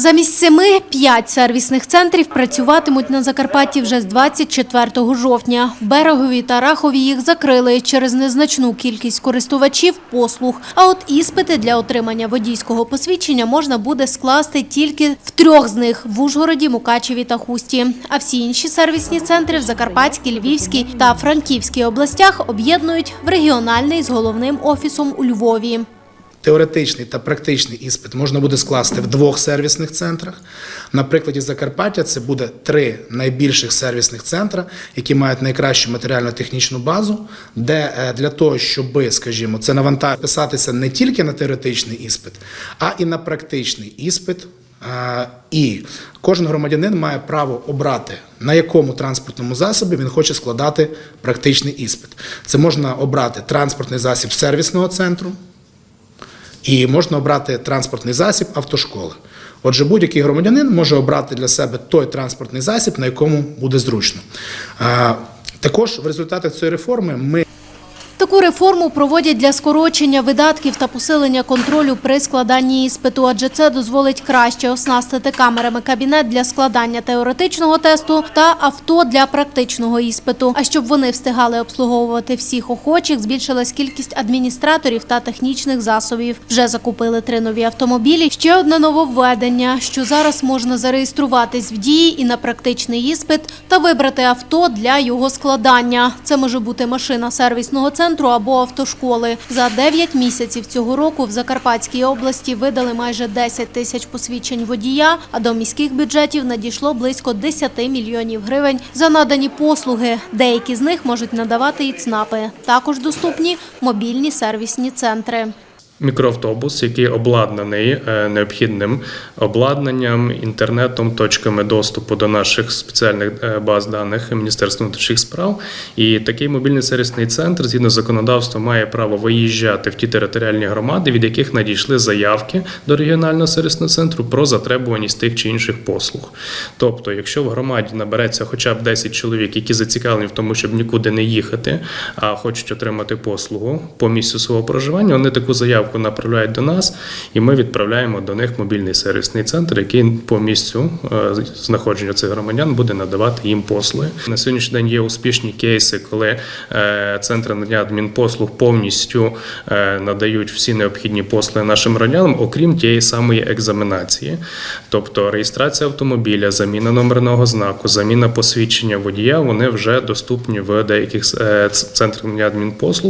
Замість семи – п'ять сервісних центрів працюватимуть на Закарпатті вже з 24 жовтня. Берегові та Рахові їх закрили через незначну кількість користувачів послуг. А от іспити для отримання водійського посвідчення можна буде скласти тільки в трьох з них – в Ужгороді, Мукачеві та Хусті. А всі інші сервісні центри в Закарпатській, Львівській та Франківській областях об'єднують в регіональний з головним офісом у Львові. Теоретичний та практичний іспит можна буде скласти в двох сервісних центрах. На прикладі Закарпаття це буде три найбільших сервісних центра, які мають найкращу матеріально-технічну базу, де е, для того, щоб, скажімо, це навантаж писатися не тільки на теоретичний іспит, а і на практичний іспит. Е, І кожен громадянин має право обрати, на якому транспортному засобі він хоче складати практичний іспит. Це можна обрати транспортний засіб сервісного центру. І можна обрати транспортний засіб автошколи. Отже, будь-який громадянин може обрати для себе той транспортний засіб, на якому буде зручно. Також в результатах цієї реформи ми Таку реформу проводять для скорочення видатків та посилення контролю при складанні іспиту, адже це дозволить краще оснастити камерами кабінет для складання теоретичного тесту та авто для практичного іспиту. А щоб вони встигали обслуговувати всіх охочих, збільшилась кількість адміністраторів та технічних засобів. Вже закупили три нові автомобілі. Ще одне нововведення, що зараз можна зареєструватись в дії і на практичний іспит та вибрати авто для його складання. Це може бути машина сервісного центру або автошколи. За 9 місяців цього року в Закарпатській області видали майже 10 тисяч посвідчень водія, а до міських бюджетів надійшло близько 10 мільйонів гривень за надані послуги. Деякі з них можуть надавати і ЦНАПи. Також доступні мобільні сервісні центри. Мікроавтобус, який обладнаний е, необхідним обладнанням, інтернетом, точками доступу до наших спеціальних е, баз даних Міністерства внутрішніх справ. І такий мобільний сервісний центр, згідно з законодавством, має право виїжджати в ті територіальні громади, від яких надійшли заявки до регіонального сервісного центру про затребуваність тих чи інших послуг. Тобто, якщо в громаді набереться хоча б 10 чоловік, які зацікавлені в тому, щоб нікуди не їхати, а хочуть отримати послугу по місцю свого проживання, вони таку заявку направляють до нас, і ми відправляємо до них мобільний сервісний центр, який по місцю е, знаходження цих громадян буде надавати їм послуги. На сьогоднішній день є успішні кейси, коли е, центри надання адмінпослуг повністю е, надають всі необхідні послуги нашим громадянам, окрім тієї самої екзаменації, тобто реєстрація автомобіля, заміна номерного знаку, заміна посвідчення водія, вони вже доступні в деяких центрах надання адмінпослуг.